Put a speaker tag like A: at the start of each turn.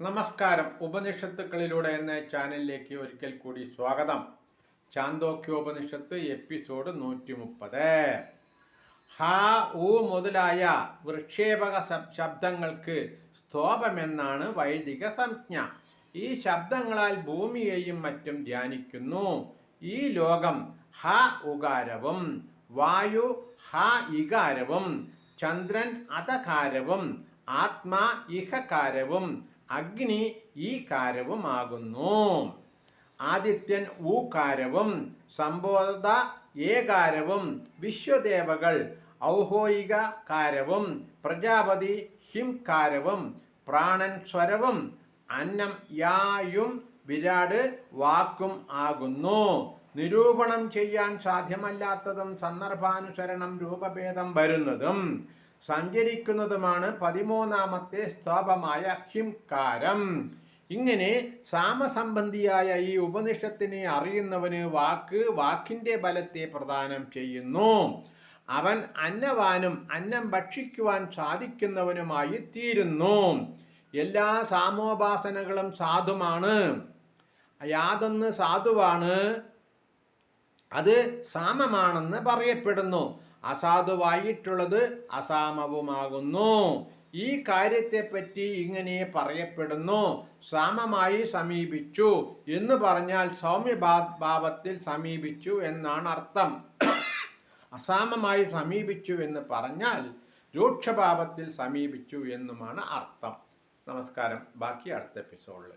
A: നമസ്കാരം. ഉപനിഷത്തുക്കളിലൂടെ എന്ന ചാനലിലേക്ക് ഒരിക്കൽ കൂടി സ്വാഗതം. ചാന്തോക്യോപനിഷത്ത് എപ്പിസോഡ് നൂറ്റി മുപ്പത് ഹ ഊ മുതലായ വൃക്ഷേപക ശബ്ദങ്ങൾക്ക് സ്തോപമെന്നാണ് വൈദിക സംജ്ഞ. ഈ ശബ്ദങ്ങളാൽ ഭൂമിയെയും മറ്റും ധ്യാനിക്കുന്നു. ഈ ലോകം ഹ ഉകാരവും വായു ഹ ഇകാരവും ചന്ദ്രൻ അധകാരവും ആത്മാ ഇഹകാരവും അഗ്നി ഈ കാരവുമാകുന്നു ആദിത്യൻ ഊകാരവും സംബോധ ഏകാരവും വിശ്വദേവകൾ ഔഹോയിക കാരവും പ്രജാപതി ഹിംകാരവും പ്രാണൻ സ്വരവും അന്നം യായും വിരാട് വാക്കും ആകുന്നു. നിരൂപണം ചെയ്യാൻ സാധ്യമല്ലാത്തതും സന്ദർഭാനുസരണം രൂപഭേദം വരുന്നതും സഞ്ചരിക്കുന്നതുമാണ് പതിമൂന്നാമത്തെ സ്തോപമായ ഹിംകാരം ഇങ്ങനെ സാമസംബന്ധിയായ ഈ ഉപനിഷത്തിനെ അറിയുന്നവന് വാക്ക് വാക്കിന്റെ ബലത്തെ പ്രദാനം ചെയ്യുന്നു. അവൻ അന്നവാനും അന്നം ഭക്ഷിക്കുവാൻ സാധിക്കുന്നവനുമായി തീരുന്നു. എല്ലാ സാമോപാസനകളും സാധുമാണ് യാതൊന്ന് സാധുവാണ്. അത് സാമമാണെന്ന് പറയപ്പെടുന്നു. അസാധുവായിട്ടുള്ളത് അസാമവുമാകുന്നു. ഈ കാര്യത്തെപ്പറ്റി ഇങ്ങനെ പറയപ്പെടുന്നു. സാമമായി സമീപിച്ചു എന്ന് പറഞ്ഞാൽ സൗമ്യഭാ- ഭാവത്തിൽ സമീപിച്ചു എന്നാണ് അർത്ഥം. അസാമമായി സമീപിച്ചു എന്ന് പറഞ്ഞാൽ രൂക്ഷഭാവത്തിൽ സമീപിച്ചു എന്നുമാണ് അർത്ഥം. നമസ്കാരം. ബാക്കി അടുത്ത എപ്പിസോഡിൽ